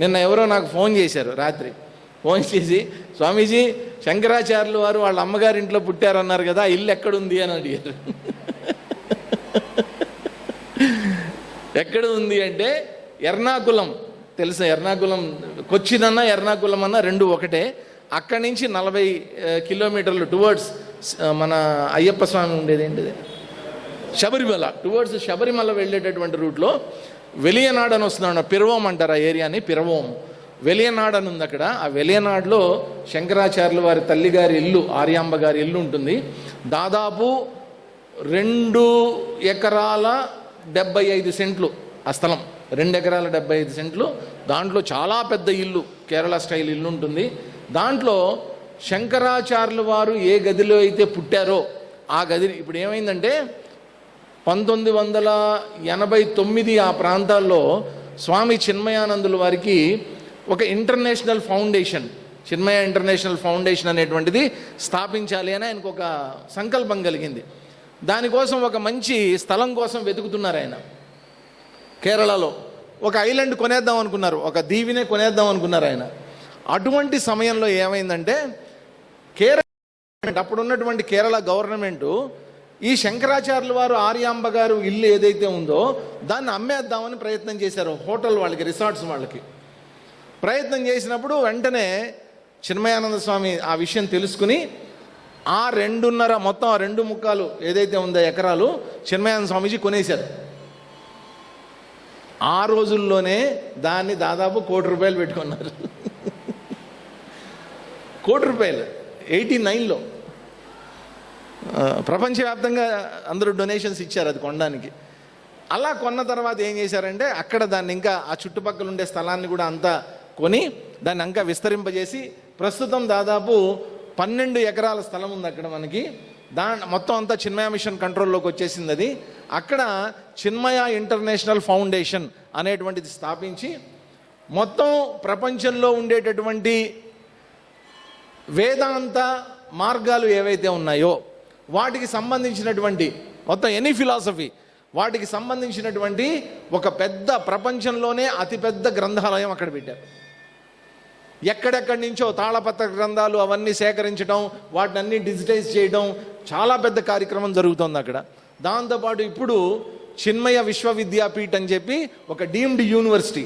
నిన్న ఎవరో నాకు ఫోన్ చేశారు రాత్రి. ఫోన్ చేసి స్వామీజీ శంకరాచార్యులు వారు వాళ్ళ అమ్మగారి ఇంట్లో పుట్టారన్నారు కదా ఇల్లు ఎక్కడుంది? అని అడిగారు. ఎక్కడ ఉంది అంటే ఎర్నాకుళం తెలుసా ఎర్నాకుళం కొచ్చిన్ ఎర్నాకులం? ఎర్నాకుళం అన్న రెండు ఒకటే. అక్కడి నుంచి నలభై కిలోమీటర్లు టువర్డ్స్ మన అయ్యప్ప స్వామి ఉండేది ఏంటిది? శబరిమల. టువర్డ్స్ శబరిమల వెళ్ళేటటువంటి రూట్లో వెలియనాడు అని వస్తున్నాడు పిరవోం అంటారు ఆ ఏరియాని పిరవోం. వెలియనాడు అని ఉంది అక్కడ. ఆ వెలియనాడులో శంకరాచార్యుల వారి తల్లిగారి ఇల్లు ఆర్యాంబ గారి ఇల్లు ఉంటుంది. దాదాపు రెండు ఎకరాల డెబ్బై ఐదు సెంట్లు ఆ స్థలం. రెండు ఎకరాల డెబ్బై ఐదు సెంట్లు. దాంట్లో చాలా పెద్ద ఇల్లు కేరళ స్టైల్ ఇల్లు ఉంటుంది. దాంట్లో శంకరాచార్యుల వారు ఏ గదిలో అయితే పుట్టారో ఆ గది ఇప్పుడు ఏమైందంటే పంతొమ్మిది వందల ఎనభై తొమ్మిది ఆ ప్రాంతాల్లో స్వామి చిన్మయానందుల వారికి ఒక international foundation Chinmaya international foundation అనేటువంటిది స్థాపించాలి అని ఆయనకు ఒక సంకల్పం కలిగింది. దానికోసం ఒక మంచి స్థలం కోసం వెతుకుతున్నారు ఆయన. కేరళలో ఒక ఐలాండ్ కొనేద్దాం అనుకున్నారు ఒక దీవినే కొనేద్దాం అనుకున్నారు ఆయన. అటువంటి సమయంలో ఏమైందంటే కేరళ అప్పుడు ఉన్నటువంటి కేరళ గవర్నమెంటు ఈ శంకరాచార్యుల వారు ఆర్యాంబ గారు ఇల్లు ఏదైతే ఉందో దాన్ని అమ్మేద్దామని ప్రయత్నం చేశారు హోటల్ వాళ్ళకి రిసార్ట్స్ వాళ్ళకి. ప్రయత్నం చేసినప్పుడు వెంటనే చిన్మయానంద స్వామి ఆ విషయం తెలుసుకుని ఆ రెండున్నర మొత్తం ఆ రెండు ముక్కాలు ఏదైతే ఉందో ఎకరాలు చిన్మయానంద స్వామీజీ కొనేశారు. ఆ రోజుల్లోనే దాన్ని దాదాపు కోటి రూపాయలు పెట్టుకున్నారు. కోటి రూపాయలు ఎయిటీ నైన్లో. ప్రపంచవ్యాప్తంగా అందరూ డొనేషన్స్ ఇచ్చారు అది కొనడానికి. అలా కొన్న తర్వాత ఏం చేశారంటే అక్కడ దాన్ని ఇంకా ఆ చుట్టుపక్కల ఉండే స్థలాన్ని కూడా అంతా కొని దాన్ని ఇంకా విస్తరింపజేసి ప్రస్తుతం దాదాపు పన్నెండు ఎకరాల స్థలం ఉంది అక్కడ మనకి. దా మొత్తం అంతా చిన్మయ మిషన్ కంట్రోల్లోకి వచ్చేసింది అది. అక్కడ చిన్మయ ఇంటర్నేషనల్ ఫౌండేషన్ అనేటువంటిది స్థాపించి మొత్తం ప్రపంచంలో ఉండేటటువంటి వేదాంత మార్గాలు ఏవైతే ఉన్నాయో వాటికి సంబంధించినటువంటి మొత్తం ఎనీ ఫిలాసఫీ వాటికి సంబంధించినటువంటి ఒక పెద్ద ప్రపంచంలోనే అతిపెద్ద గ్రంథాలయం అక్కడ పెట్టారు. ఎక్కడెక్కడి నుంచో తాళపత్ర గ్రంథాలు అవన్నీ సేకరించడం వాటిని అన్ని డిజిటైజ్ చేయడం చాలా పెద్ద కార్యక్రమం జరుగుతుంది అక్కడ. దాంతోపాటు ఇప్పుడు చిన్మయ విశ్వవిద్యాపీఠ్ అని చెప్పి ఒక డీమ్డ్ యూనివర్సిటీ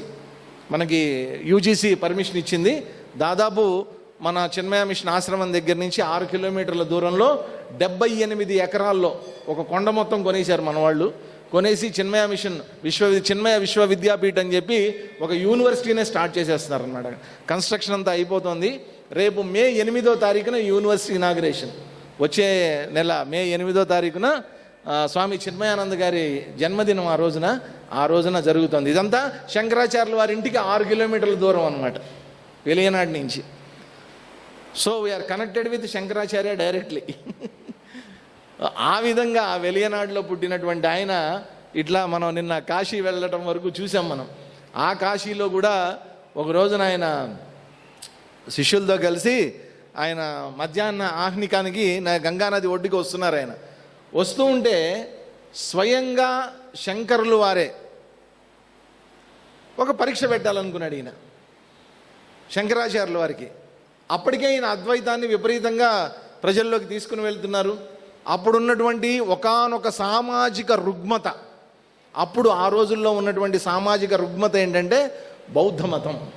మనకి యూజీసీ పర్మిషన్ ఇచ్చింది. దాదాపు మన చిన్మయ మిషన్ ఆశ్రమం దగ్గర నుంచి ఆరు కిలోమీటర్ల దూరంలో డెబ్బై ఎనిమిది ఎకరాల్లో ఒక కొండ మొత్తం కొనేశారు మన వాళ్ళు. కొనేసి చిన్మయ మిషన్ విశ్వ చిన్మయ విశ్వవిద్యాపీఠ్ అని చెప్పి ఒక యూనివర్సిటీనే స్టార్ట్ చేసేస్తున్నారన్నమాట కన్స్ట్రక్షన్ అంతా అయిపోతుంది. రేపు మే ఎనిమిదో తారీఖున యూనివర్సిటీ ఇనాగ్రేషన్. వచ్చే నెల మే ఎనిమిదో తారీఖున స్వామి చిన్మయానంద్ గారి జన్మదినం ఆ రోజున ఆ రోజున జరుగుతుంది. ఇదంతా శంకరాచార్యుల వారి ఇంటికి ఆరు కిలోమీటర్ల దూరం అనమాట వెలియనాడు నుంచి. So we are connected with Shankaracharya directly ఆ విధంగా ఆ వెలియనాడులో పుట్టినటువంటి ఆయన ఇట్లా మనం నిన్న కాశీ వెళ్ళటం వరకు చూసాం మనం. ఆ కాశీలో కూడా ఒక రోజున ఆయన శిష్యులతో కలిసి ఆయన మధ్యాహ్న ఆహ్నికానికి నా గంగానది ఒడ్డుకి వస్తున్నారు ఆయన. వస్తూ ఉంటే స్వయంగా శంకరులు వారే ఒక పరీక్ష పెట్టాలనుకున్నాడు ఈయన. శంకరాచార్యుల వారికి. అప్పటికే ఈయన అద్వైతాన్ని విపరీతంగా ప్రజల్లోకి తీసుకుని వెళ్తున్నారు. అప్పుడున్నటువంటి ఒకానొక సామాజిక రుగ్మత అప్పుడు ఆ రోజుల్లో ఉన్నటువంటి సామాజిక రుగ్మత ఏంటంటే బౌద్ధ మతం.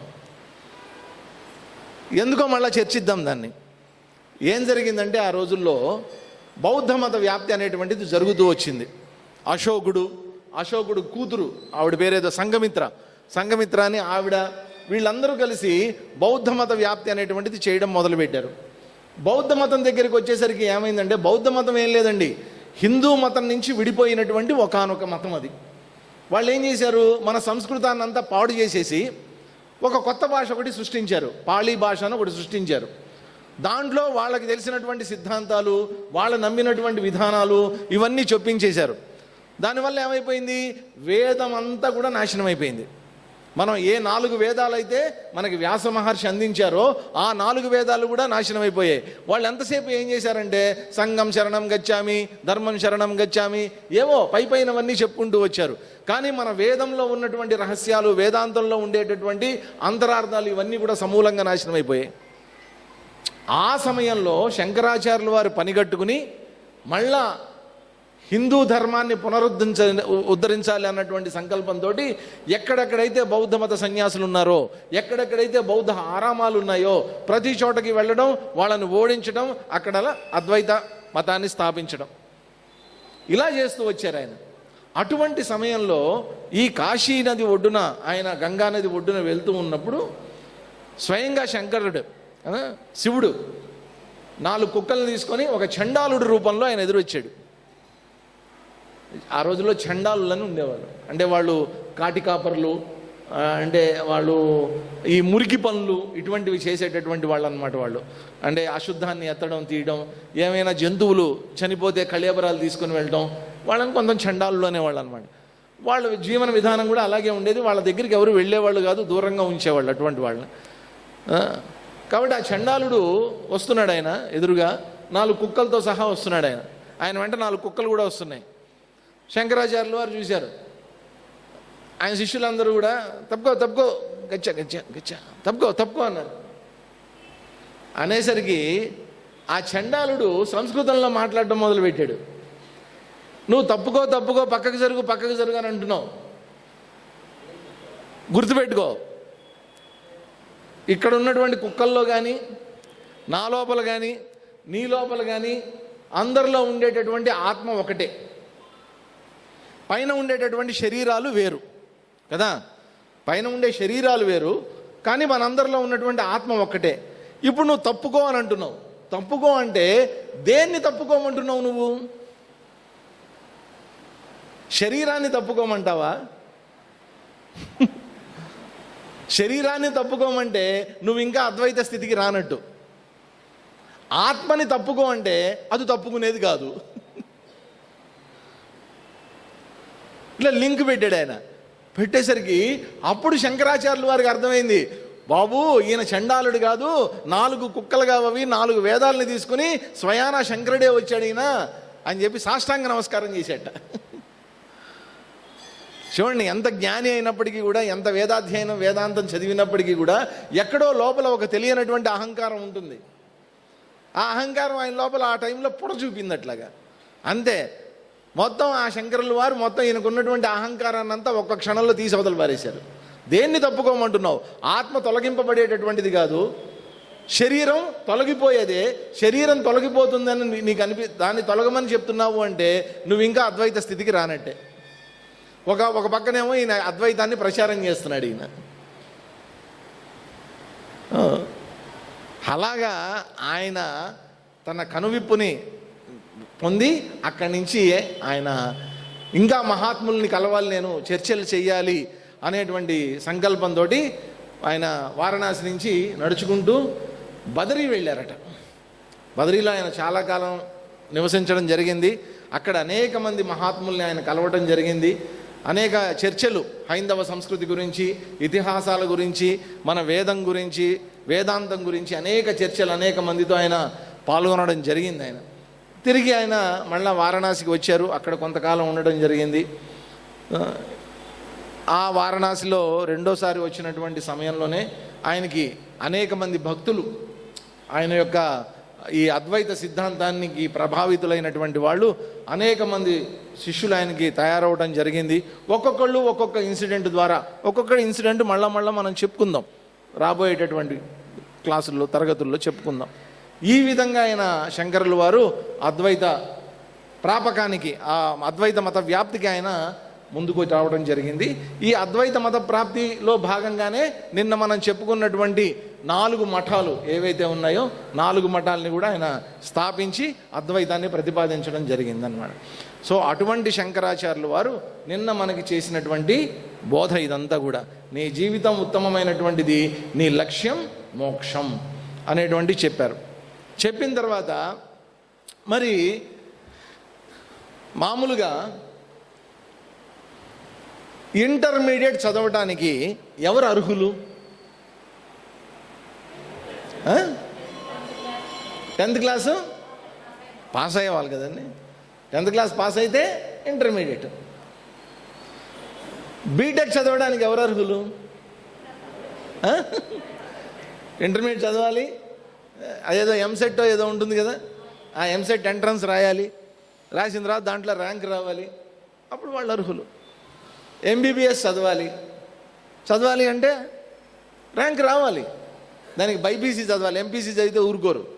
ఎందుకో మళ్ళీ చర్చిద్దాం దాన్ని. ఏం జరిగిందంటే ఆ రోజుల్లో బౌద్ధ మత వ్యాప్తి అనేటువంటిది జరుగుతూ వచ్చింది. అశోకుడు అశోకుడు కూతురు ఆవిడ పేరేదో సంఘమిత్ర. సంఘమిత్ర అని ఆవిడ వీళ్ళందరూ కలిసి బౌద్ధ మత వ్యాప్తి అనేటువంటిది చేయడం మొదలుపెట్టారు. బౌద్ధ మతం దగ్గరికి వచ్చేసరికి ఏమైందంటే బౌద్ధ మతం ఏం లేదండి. హిందూ మతం నుంచి విడిపోయినటువంటి ఒకానొక మతం అది. వాళ్ళు ఏం చేశారు? మన సంస్కృతాన్ని అంతా పాడు చేసేసి ఒక కొత్త భాష ఒకటి సృష్టించారు. పాళీ భాష అని ఒకటి సృష్టించారు. దాంట్లో వాళ్ళకి తెలిసినటువంటి సిద్ధాంతాలు వాళ్ళు నమ్మినటువంటి విధానాలు ఇవన్నీ చొప్పించేశారు. దానివల్ల ఏమైపోయింది? వేదం అంతా కూడా నాశనం అయిపోయింది మనం ఏ నాలుగు వేదాలైతే మనకి వ్యాస మహర్షి అందించారో ఆ నాలుగు వేదాలు కూడా నాశనం అయిపోయాయి. వాళ్ళు ఎంతసేపు ఏం చేశారంటే సంఘం శరణం గచ్చామి ధర్మం శరణం గచ్చామి ఏవో పై పైనవన్నీ చెప్పుకుంటూ వచ్చారు. కానీ మన వేదంలో ఉన్నటువంటి రహస్యాలు వేదాంతంలో ఉండేటటువంటి అంతరార్థాలు ఇవన్నీ కూడా సమూలంగా నాశనం అయిపోయాయి. ఆ సమయంలో శంకరాచార్యుల వారు పనిగట్టుకుని మళ్ళా హిందూ ధర్మాన్ని పునరుద్ధరించ ఉద్ధరించాలి అన్నటువంటి సంకల్పంతో ఎక్కడెక్కడైతే బౌద్ధ మత సన్యాసులు ఉన్నారో ఎక్కడెక్కడైతే బౌద్ధ ఆరామాలు ఉన్నాయో ప్రతి చోటకి వెళ్ళడం వాళ్ళని ఓడించడం అక్కడ అద్వైత మతాన్ని స్థాపించడం. ఇలా చేస్తూ వచ్చారు ఆయన. అటువంటి సమయంలో ఈ కాశీ నది ఒడ్డున ఆయన గంగా నది ఒడ్డున వెళ్తూ ఉన్నప్పుడు స్వయంగా శంకరుడు శివుడు నాలుగు కుక్కలను తీసుకొని ఒక చండాలుడు రూపంలో ఆయన ఎదురొచ్చాడు. ఆ రోజుల్లో చండాలులని ఉండేవాళ్ళు. అంటే వాళ్ళు కాటి కాపర్లు అంటే వాళ్ళు ఈ మురికి పనులు ఇటువంటివి చేసేటటువంటి వాళ్ళు అనమాట వాళ్ళు. అంటే అశుద్ధాన్ని ఎత్తడం తీయడం ఏమైనా జంతువులు చనిపోతే కళేబరాలు తీసుకొని వెళ్ళడం వాళ్ళని కొంత చండాలు అనేవాళ్ళు అనమాట వాళ్ళ జీవన విధానం కూడా అలాగే ఉండేది. వాళ్ళ దగ్గరికి ఎవరు వెళ్ళేవాళ్ళు కాదు దూరంగా ఉంచేవాళ్ళు అటువంటి వాళ్ళని. కాబట్టి ఆ చండాలుడు వస్తున్నాడు ఆయన ఎదురుగా. నాలుగు కుక్కలతో సహా వస్తున్నాడు ఆయన. ఆయన వెంట నాలుగు కుక్కలు కూడా వస్తున్నాయి. శంకరాచార్యులు వారు చూశారు. ఆయన శిష్యులందరూ కూడా తప్పుకో తప్పుకో గచ్చ గచ్చ గచ్చ తప్పుకో తప్పుకో అన్నారు. అనేసరికి ఆ చండాలుడు సంస్కృతంలో మాట్లాడడం మొదలుపెట్టాడు. నువ్వు తప్పుకో తప్పుకో పక్కకు జరుగు పక్కకు జరుగు అని అంటున్నావు. గుర్తుపెట్టుకో ఇక్కడ ఉన్నటువంటి కుక్కల్లో కానీ నా లోపల కానీ నీ లోపల కానీ అందరిలో ఉండేటటువంటి ఆత్మ ఒకటే. పైన ఉండేటటువంటి శరీరాలు వేరు కదా? పైన ఉండే శరీరాలు వేరు కానీ మనందరిలో ఉన్నటువంటి ఆత్మ ఒక్కటే. ఇప్పుడు నువ్వు తప్పుకో అని అంటున్నావు. తప్పుకో అంటే దేన్ని తప్పుకోమంటున్నావు నువ్వు? శరీరాన్ని తప్పుకోమంటావా? శరీరాన్ని తప్పుకోమంటే నువ్వు ఇంకా అద్వైత స్థితికి రానట్టు. ఆత్మని తప్పుకో అంటే అది తప్పుకునేది కాదు. ఇట్లా లింక్ పెట్టాడు ఆయన. పెట్టేసరికి అప్పుడు శంకరాచార్యుల వారికి అర్థమైంది బాబు ఈయన చండాలుడు కాదు నాలుగు కుక్కలుగా అవి నాలుగు వేదాలని తీసుకుని స్వయాన శంకరుడే వచ్చాడు ఈయన అని చెప్పి సాష్టాంగ నమస్కారం చేసేట చూడండి ఎంత జ్ఞాని అయినప్పటికీ కూడా ఎంత వేదాధ్యయనం వేదాంతం చదివినప్పటికీ కూడా ఎక్కడో లోపల ఒక తెలియనటువంటి అహంకారం ఉంటుంది. ఆ అహంకారం ఆయన లోపల ఆ టైంలో పొడ చూపింది అట్లాగా అంతే. మొత్తం ఆ శంకరుల వారు మొత్తం ఈయనకున్నటువంటి అహంకారాన్ని అంతా ఒక్క క్షణంలో తీసి అవతలు పారేశారు. దేన్ని తప్పుకోమంటున్నావు? ఆత్మ తొలగింపబడేటటువంటిది కాదు. శరీరం తొలగిపోయేదే. శరీరం తొలగిపోతుందని నీకు అనిపి దాన్ని తొలగమని చెప్తున్నావు అంటే నువ్వు ఇంకా అద్వైత స్థితికి రానట్టే. ఒక ఒక పక్కనేమో ఈయన అద్వైతాన్ని ప్రచారం చేస్తున్నాడు ఈయన. అలాగా ఆయన తన కనువిప్పుని పొంది అక్కడి నుంచి ఆయన ఇంకా మహాత్ముల్ని కలవాలి నేను చర్చలు చేయాలి అనేటువంటి సంకల్పంతో ఆయన వారణాసి నుంచి నడుచుకుంటూ బదరీ వెళ్ళారట. బదరీలో ఆయన చాలా కాలం నివసించడం జరిగింది. అక్కడ అనేక మంది మహాత్ముల్ని ఆయన కలవటం జరిగింది. అనేక చర్చలు హైందవ సంస్కృతి గురించి ఇతిహాసాల గురించి మన వేదం గురించి వేదాంతం గురించి అనేక చర్చలు అనేక మందితో ఆయన పాల్గొనడం జరిగింది ఆయన. తిరిగి ఆయన మళ్ళా వారణాసికి వచ్చారు. అక్కడ కొంతకాలం ఉండడం జరిగింది. ఆ, వారణాసిలో రెండోసారి వచ్చినటువంటి సమయంలోనే ఆయనకి అనేక మంది భక్తులు ఆయన యొక్క ఈ అద్వైత సిద్ధాంతానికి ప్రభావితులైనటువంటి వాళ్ళు అనేక మంది శిష్యులు ఆయనకి తయారవడం జరిగింది. ఒక్కొక్కళ్ళు ఒక్కొక్క ఇన్సిడెంట్ ద్వారా ఒక్కొక్క ఇన్సిడెంట్ మళ్ళా మళ్ళీ మనం చెప్పుకుందాం. రాబోయేటటువంటి క్లాసుల్లో తరగతుల్లో చెప్పుకుందాం. ఈ విధంగా ఆయన శంకరుల వారు అద్వైత ప్రాపకానికి ఆ అద్వైత మత వ్యాప్తికి ఆయన ముందుకు రావడం జరిగింది. ఈ అద్వైత మత ప్రాప్తిలో భాగంగానే నిన్న మనం చెప్పుకున్నటువంటి నాలుగు మఠాలు ఏవైతే ఉన్నాయో నాలుగు మఠాలని కూడా ఆయన స్థాపించి అద్వైతాన్ని ప్రతిపాదించడం జరిగిందన్నమాట. సో అటువంటి శంకరాచార్యులు వారు నిన్న మనకి చేసినటువంటి బోధ ఇదంతా కూడా. నీ జీవితం ఉత్తమమైనటువంటిది నీ లక్ష్యం మోక్షం అనేటువంటి చెప్పారు. చెప్పిన తర్వాత మరి మామూలుగా ఇంటర్మీడియట్ చదవటానికి ఎవరు అర్హులు? Tenth class? పాస్ అయ్యేవాళ్ళు కదండి. టెన్త్ క్లాస్ పాస్ అయితే ఇంటర్మీడియట్. బీటెక్ చదవడానికి ఎవరు అర్హులు? ఇంటర్మీడియట్ చదవాలి. అదేదో ఎంసెట్ ఏదో ఉంటుంది కదా? ఆ ఎంసెట్ ఎంట్రన్స్ రాయాలి. రాసిన తర్వాత దాంట్లో ర్యాంక్ రావాలి. అప్పుడు వాళ్ళు అర్హులు. ఎంబీబీఎస్ చదవాలి. చదవాలి అంటే ర్యాంక్ రావాలి. దానికి బైపీసీ చదవాలి. ఎంపీసీ చదివితే ఊరుకోరు.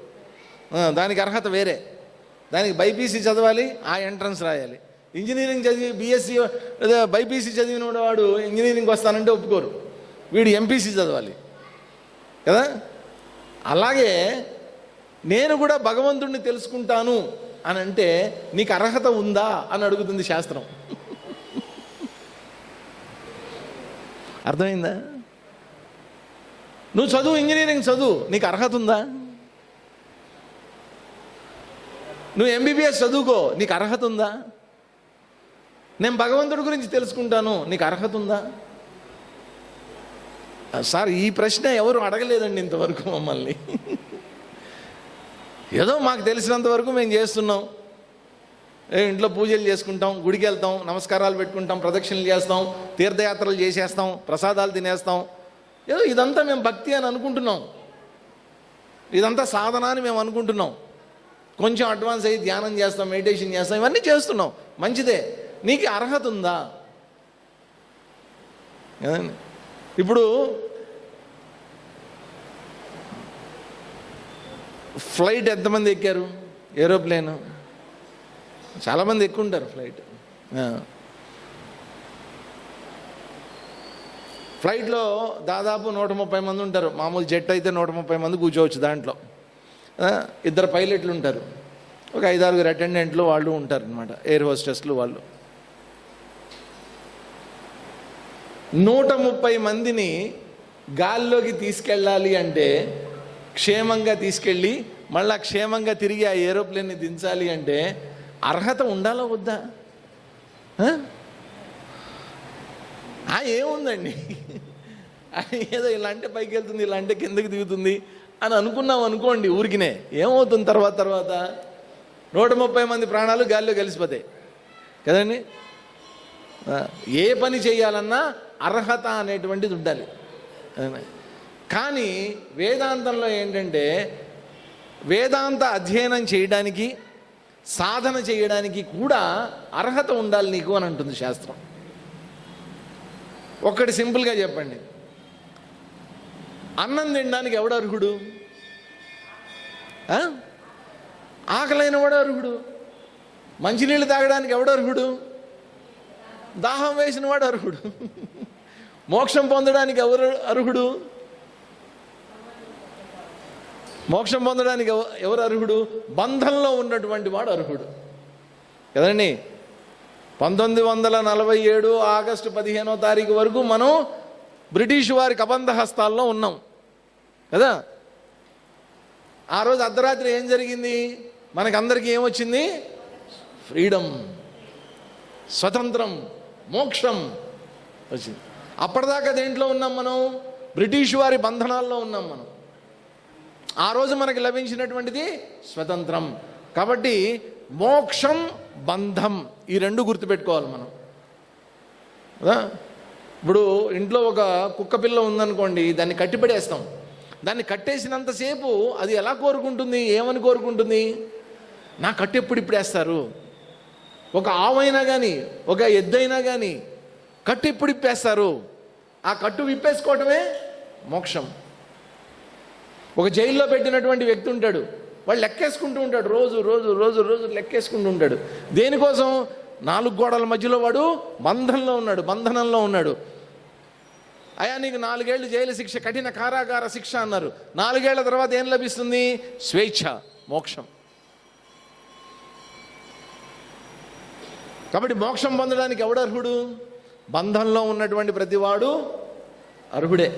దానికి అర్హత వేరే. దానికి బైపీసీ చదవాలి ఆ ఎంట్రన్స్ రాయాలి. ఇంజనీరింగ్ చదివి బీఎస్సీ లేదా బైపీసీ చదివిన వాడు ఇంజనీరింగ్ వస్తానంటే ఒప్పుకోరు. వీడు ఎంపీసీ చదవాలి. కదా? అలాగే నేను కూడా భగవంతుడిని తెలుసుకుంటాను అని అంటే నీకు అర్హత ఉందా అని అడుగుతుంది శాస్త్రం. అర్థమైందా? నువ్వు చదువు ఇంజనీరింగ్ చదువు నీకు అర్హత ఉందా? నువ్వు ఎంబీబీఎస్ చదువుకో నీకు అర్హత ఉందా? నేను భగవంతుడి గురించి తెలుసుకుంటాను నీకు అర్హత ఉందా? సార్ ఈ ప్రశ్న ఎవరు అడగలేదండి ఇంతవరకు మమ్మల్ని. ఏదో మాకు తెలిసినంత వరకు మేము చేస్తున్నాం. ఇంట్లో పూజలు చేసుకుంటాం గుడికి వెళ్తాం నమస్కారాలు పెట్టుకుంటాం ప్రదక్షిణలు చేస్తాం తీర్థయాత్రలు చేసేస్తాం ప్రసాదాలు తినేస్తాం. ఏదో ఇదంతా మేము భక్తి అని అనుకుంటున్నాం. ఇదంతా సాధన అని మేము అనుకుంటున్నాం. కొంచెం అడ్వాన్స్ అయ్యి ధ్యానం చేస్తాం మెడిటేషన్ చేస్తాం ఇవన్నీ చేస్తున్నాం. మంచిదే. నీకు అర్హత ఉందా? కదండి ఇప్పుడు ఫ్లైట్ ఎంతమంది ఎక్కారు? ఏరోప్లేన్. చాలామంది ఎక్కుంటారు ఫ్లైట్. ఫ్లైట్లో దాదాపు నూట ముప్పై మంది ఉంటారు. మామూలు జెట్ అయితే నూట ముప్పై మంది కూర్చోవచ్చు దాంట్లో. ఇద్దరు పైలట్లు ఉంటారు. ఒక ఐదారుగురు అటెండెంట్లు వాళ్ళు ఉంటారు అనమాట ఎయిర్ హోస్టెస్లు వాళ్ళు. నూట ముప్పై మందిని గాల్లోకి తీసుకెళ్ళాలి అంటే క్షేమంగా తీసుకెళ్ళి మళ్ళా క్షేమంగా తిరిగి ఆ ఏరోప్లేన్ని దించాలి అంటే అర్హత ఉండాలా వద్దా? ఆ? ఏముందండి? ఏదో ఇలా అంటే పైకి వెళ్తుంది ఇలా అంటే కిందకి దిగుతుంది అని అనుకున్నాం అనుకోండి ఊరికినే. ఏమవుతుంది తర్వాత తర్వాత? నూట ముప్పై మంది ప్రాణాలు గాల్లో కలిసిపోతాయి. కదండి? ఏ పని చేయాలన్నా అర్హత అనేటువంటిది ఉండాలి. కానీ వేదాంతంలో ఏంటంటే వేదాంత అధ్యయనం చేయడానికి సాధన చేయడానికి కూడా అర్హత ఉండాలి నీకు అని అంటుంది శాస్త్రం. ఒక్కటి సింపుల్గా చెప్పండి. అన్నం తినడానికి ఎవడు అర్హుడు? ఆకలైన వాడు అర్హుడు? మంచినీళ్ళు తాగడానికి ఎవడు అర్హుడు? దాహం వేసిన వాడు అర్హుడు? మోక్షం పొందడానికి ఎవరు అర్హుడు? మోక్షం పొందడానికి ఎవరు అర్హుడు? బంధంలో ఉన్నటువంటి వాడు అర్హుడు. కదండి? పంతొమ్మిది వందల నలభై ఏడు ఆగస్టు పదిహేనో తారీఖు వరకు మనం బ్రిటిష్ వారి కబంధ హస్తాల్లో ఉన్నాం. కదా? ఆ రోజు అర్ధరాత్రి ఏం జరిగింది? మనకందరికీ ఏమొచ్చింది? ఫ్రీడమ్ స్వతంత్రం మోక్షం వచ్చింది. అప్పటిదాకా దేంట్లో ఉన్నాం మనం? బ్రిటిష్ వారి బంధనాల్లో ఉన్నాం మనం. ఆ రోజు మనకి లభించినటువంటిది స్వతంత్రం. కాబట్టి మోక్షం బంధం ఈ రెండు గుర్తుపెట్టుకోవాలి మనం. కదా ఇప్పుడు ఇంట్లో ఒక కుక్క పిల్ల ఉందనుకోండి దాన్ని కట్టిపడేస్తాం. దాన్ని కట్టేసినంతసేపు అది ఎలా కోరుకుంటుంది? ఏమని కోరుకుంటుంది? నా కట్టు ఎప్పుడు ఇప్పుడేస్తారు ఒక ఆవైనా కానీ ఒక ఎద్దైనా కానీ కట్టు ఎప్పుడు ఇప్పేస్తారు? ఆ కట్టు విప్పేసుకోవటమే మోక్షం. ఒక జైల్లో పెట్టినటువంటి వ్యక్తి ఉంటాడు వాడు లెక్కేసుకుంటూ ఉంటాడు రోజు రోజు రోజు రోజు లెక్కేసుకుంటూ ఉంటాడు. దేనికోసం? నాలుగు గోడల మధ్యలో వాడు బంధంలో ఉన్నాడు బంధనంలో ఉన్నాడు. అయా నీకు నాలుగేళ్ళు జైలు శిక్ష కఠిన కారాగార శిక్ష అన్నారు. నాలుగేళ్ళ తర్వాత ఏం లభిస్తుంది? స్వేచ్ఛ మోక్షం. కాబట్టి మోక్షం పొందడానికి ఎవడర్హుడు అర్హుడు? బంధంలో ఉన్నటువంటి ప్రతివాడు అర్హుడే.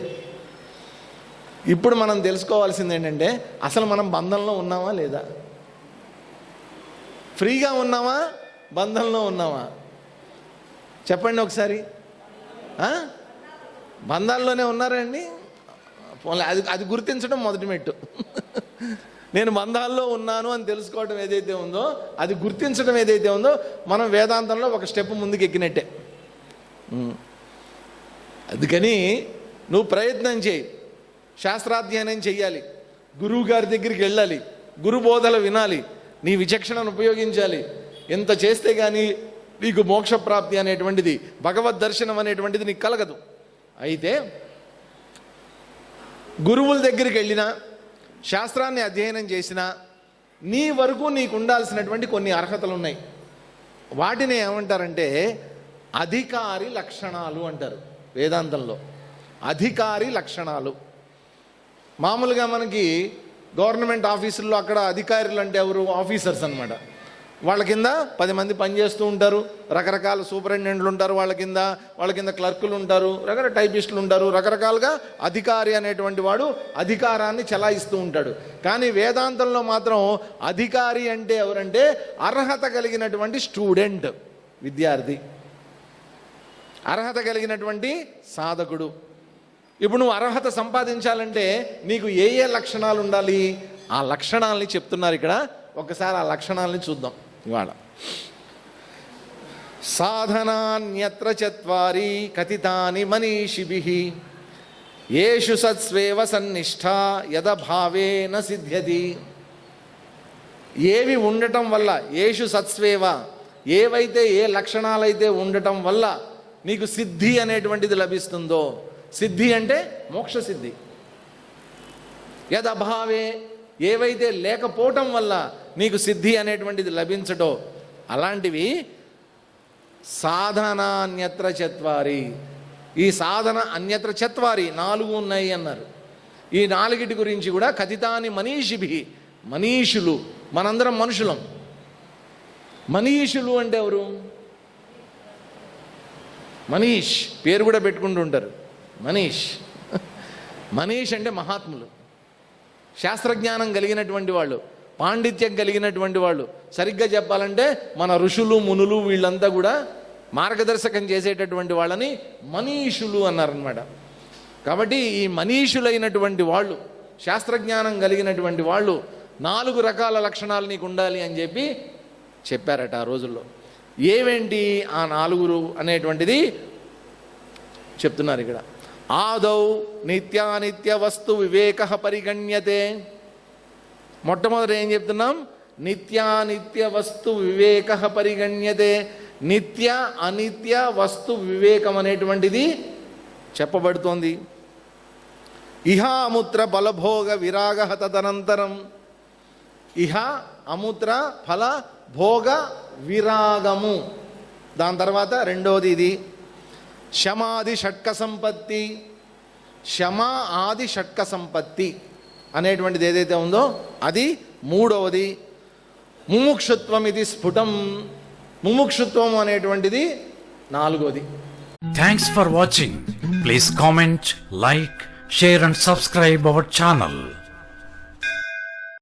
ఇప్పుడు మనం తెలుసుకోవాల్సింది ఏంటంటే అసలు మనం బంధంలో ఉన్నామా లేదా? ఫ్రీగా ఉన్నామా? బంధంలో ఉన్నామా? చెప్పండి ఒకసారి. బంధాల్లోనే ఉన్నారండి అది అది గుర్తించడం మొదటి మెట్టు. నేను బంధాల్లో ఉన్నాను అని తెలుసుకోవడం ఏదైతే ఉందో అది గుర్తించడం ఏదైతే ఉందో మనం వేదాంతంలో ఒక స్టెప్ ముందుకు ఎక్కినట్టే అందుకని నువ్వు ప్రయత్నం చేయి. శాస్త్రాధ్యయనం చెయ్యాలి. గురువు గారి దగ్గరికి వెళ్ళాలి. గురు బోధలు వినాలి. నీ విచక్షణను ఉపయోగించాలి. ఎంత చేస్తే కానీ నీకు మోక్షప్రాప్తి అనేటువంటిది భగవద్ దర్శనం అనేటువంటిది నీకు కలగదు. అయితే గురువుల దగ్గరికి వెళ్ళినా శాస్త్రాన్ని అధ్యయనం చేసినా నీ వరకు నీకు ఉండాల్సినటువంటి కొన్ని అర్హతలు ఉన్నాయి. వాటిని ఏమంటారంటే అధికారి లక్షణాలు అంటారు వేదాంతంలో. అధికారి లక్షణాలు. మామూలుగా మనకి గవర్నమెంట్ ఆఫీసుల్లో అక్కడ అధికారులు అంటే ఎవరు? ఆఫీసర్స్ అన్నమాట. వాళ్ళ కింద పది మంది పనిచేస్తూ ఉంటారు. రకరకాల సూపరింటెండెంట్లు ఉంటారు వాళ్ళ కింద. వాళ్ళ కింద క్లర్కులు ఉంటారు. రకరకాల టైపిస్టులు ఉంటారు. రకరకాలుగా అధికారి అనేటువంటి వాడు అధికారాన్ని చెలాయిస్తూ ఉంటాడు. కానీ వేదాంతంలో మాత్రం అధికారి అంటే ఎవరంటే అర్హత కలిగినటువంటి స్టూడెంట్ విద్యార్థి. అర్హత కలిగినటువంటి సాధకుడు. ఇప్పుడు నువ్వు అర్హత సంపాదించాలంటే నీకు ఏ ఏ లక్షణాలు ఉండాలి? ఆ లక్షణాలని చెప్తున్నారు ఇక్కడ. ఒకసారి ఆ లక్షణాలని చూద్దాం ఇవాళ. సాధనాన్యత్ర చత్వారి కథితాని మనీషిభి. ఏషు సత్స్వేవ సన్నిష్ట యదభావేన సిద్ధ్యతి. ఏవి ఉండటం వల్ల ఏషు సత్స్వేవ ఏవైతే ఏ లక్షణాలైతే ఉండటం వల్ల నీకు సిద్ధి అనేటువంటిది లభిస్తుందో? సిద్ధి అంటే మోక్ష సిద్ధి. యదభావే ఏవైతే లేకపోవటం వల్ల నీకు సిద్ధి అనేటువంటిది లభించటో అలాంటివి సాధన అన్యత్ర చత్వారి. ఈ సాధన అన్యత్ర చత్వారి నాలుగు ఉన్నాయి అన్నారు. ఈ నాలుగిటి గురించి కూడా కథితాని మనీషిభి మనీషులు మనందరం మనుషులం. మనీషులు అంటే ఎవరు? మనీష్ పేరు కూడా పెట్టుకుంటూ ఉంటారు. మనీష్. మనీష్ అంటే మహాత్ములు. శాస్త్రజ్ఞానం కలిగినటువంటి వాళ్ళు పాండిత్యం కలిగినటువంటి వాళ్ళు. సరిగ్గా చెప్పాలంటే మన ఋషులు మునులు వీళ్ళంతా కూడా మార్గదర్శకం చేసేటటువంటి వాళ్ళని మనీషులు అన్నారనమాట కాబట్టి ఈ మనీషులైనటువంటి వాళ్ళు శాస్త్రజ్ఞానం కలిగినటువంటి వాళ్ళు నాలుగు రకాల లక్షణాలు నీకు ఉండాలి అని చెప్పి చెప్పారట ఆ రోజుల్లో. ఏవేంటి ఆ నాలుగురు అనేటువంటిది చెప్తున్నారు ఇక్కడ. ఆదౌ నిత్యానిత్య వస్తు వివేక పరిగణ్యతే. మొట్టమొదటి ఏం చెప్తున్నాం? నిత్యానిత్య వస్తు వివేక పరిగణ్యతే. నిత్య అనిత్య వస్తు వివేకం అనేటువంటిది చెప్పబడుతోంది. ఇహ అముత్ర బలభోగ విరాగ తదనంతరం. ఇహ అముత్ర ఫల భోగ విరాగము. దాని తర్వాత రెండవది ఇది. శమాది షట్క సంపత్తి శమ ఆది షట్క సంపత్తి అనేటువంటిది ఏదైతే ఉందో అది మూడవది. ముముక్షుత్వం ఇది స్ఫుటం. ముముక్షుత్వం అనేటువంటిది నాలుగోది. Thanks for watching please comment like share and subscribe our channel